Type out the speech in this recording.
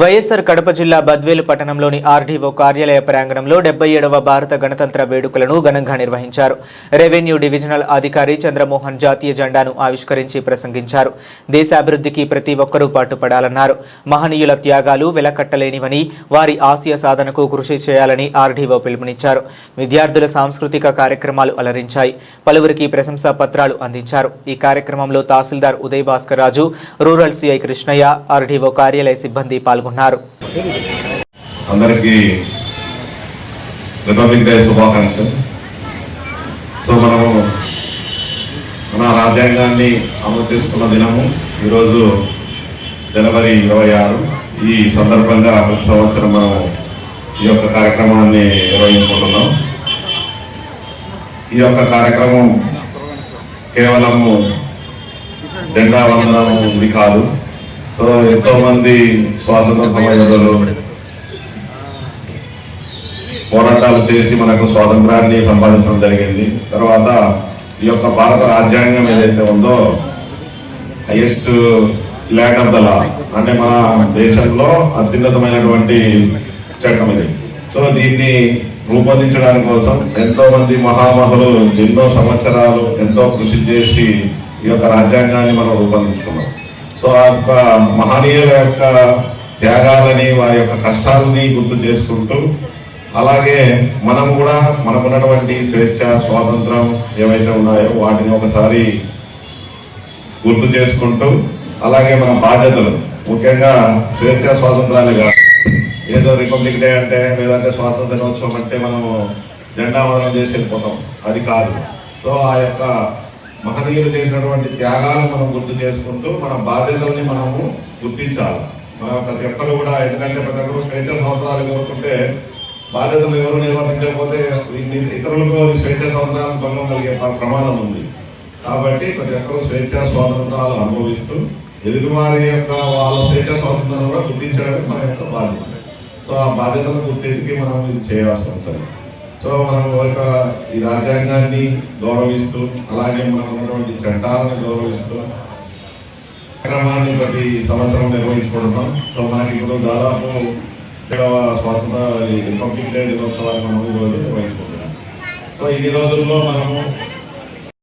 వైఎస్ఆర్ కడప జిల్లా బద్వేలు పట్టణంలోని ఆర్డీఓ కార్యాలయ ప్రాంగణంలో డెబ్బై ఏడవ భారత గణతంత్ర వేడుకలను ఘనంగా నిర్వహించారు. రెవెన్యూ డివిజనల్ అధికారి చంద్రమోహన్ జాతీయ జెండాను ఆవిష్కరించి ప్రసంగించారు. దేశాభివృద్ధికి ప్రతి ఒక్కరూ పాటుపడాలన్నారు. మహనీయుల త్యాగాలు వెలకట్టలేనివని వారి ఆశయ సాధనకు కృషి చేయాలని ఆర్డీఓ పిలుపునిచ్చారు. విద్యార్థుల సాంస్కృతిక కార్యక్రమాలు అలరించాయి. పలువురికి ప్రశంసా పత్రాలు అందించారు. ఈ కార్యక్రమంలో తహసీల్దార్ Uday Bhaskar Raju rural CI Krishnaiah RDO కార్యాలయ సిబ్బంది పాల్గొన్నారు. అందరికీ రిపబ్లిక్ డే శుభాకాంక్షలు. సో మనము మన రాజ్యాంగాన్ని అమలు చేసుకున్న దినము ఈరోజు జనవరి ఇరవై ఆరు. ఈ సందర్భంగా ప్రతి సంవత్సరం మనం ఈ యొక్క కార్యక్రమాన్ని నిర్వహించుకుంటున్నాం. ఈ యొక్క కార్యక్రమం కేవలము జెండా వందనం ఇది కాదు. సో ఎంతో మంది స్వాతంత్ర సమయంలో పోరాటాలు చేసి మనకు స్వాతంత్రాన్ని సంపాదించడం జరిగింది. తర్వాత ఈ యొక్క భారత రాజ్యాంగం ఏదైతే ఉందో highest land of the law అంటే మన దేశంలో అత్యున్నతమైనటువంటి చట్టం ఇది. సో దీన్ని రూపొందించడానికి కోసం ఎంతో మంది మహామహులు ఎన్నో సంవత్సరాలు ఎంతో కృషి చేసి ఈ యొక్క రాజ్యాంగాన్ని మనం రూపొందించుకున్నాం. సో ఆ యొక్క మహనీయుల యొక్క త్యాగాలని వారి యొక్క కష్టాలని గుర్తు చేసుకుంటూ అలాగే మనం కూడా మనకున్నటువంటి స్వేచ్ఛ స్వాతంత్రం ఏవైతే ఉన్నాయో వాటిని ఒకసారి గుర్తు చేసుకుంటూ అలాగే మన బాధ్యతలు. ముఖ్యంగా స్వేచ్ఛ స్వాతంత్రాలు కాదు. ఏదో రిపబ్లిక్ డే అంటే లేదంటే స్వాతంత్ర దినోత్సవం అంటే మనము జెండా వదనం చేసి వెళ్ళిపోతాం. అది కాదు. సో ఆ యొక్క మహనీయులు చేసినటువంటి త్యాగాలను మనం గుర్తు చేసుకుంటూ మన బాధ్యతల్ని మనము గుర్తించాలి. మన ప్రతి ఒక్కరు కూడా ఎందుకంటే ప్రతి ఒక్కరు స్వేచ్ఛ సంవత్సరాలు కోరుకుంటే బాధ్యతలు ఎవరు నిర్వర్తించకపోతే ఇతరులకు స్వేచ్ఛ స్వాతంత్రాలు భంగం కలిగే ప్రమాదం ఉంది. కాబట్టి ప్రతి ఒక్కరూ స్వేచ్ఛ స్వాతంత్రాలు అనుభవిస్తూ ఎదుటివారి యొక్క వాళ్ళ స్వేచ్ఛ స్వాతంత్రాన్ని కూడా గుర్తించడానికి మన యొక్క బాధ్యత. సో ఆ బాధ్యతను గుర్తించి మనం ఇది చేయాల్సి ఉంటుంది సో మనం ఒక ఈ రాజ్యాంగాన్ని గౌరవిస్తూ అలాగే మనం ఉన్నటువంటి చట్టాలను గౌరవిస్తూ క్రమాన్ని ప్రతి సంవత్సరం నిర్వహించుకుంటున్నాం. సో మనకి ఇప్పుడు దాదాపు ఏడవ స్వాతంత్ర రిపబ్లిక్ డే దినోత్సవాన్ని మనం ఈరోజు రోజు నిర్వహించుకుంటున్నాం. సో ఇన్ని రోజుల్లో మనము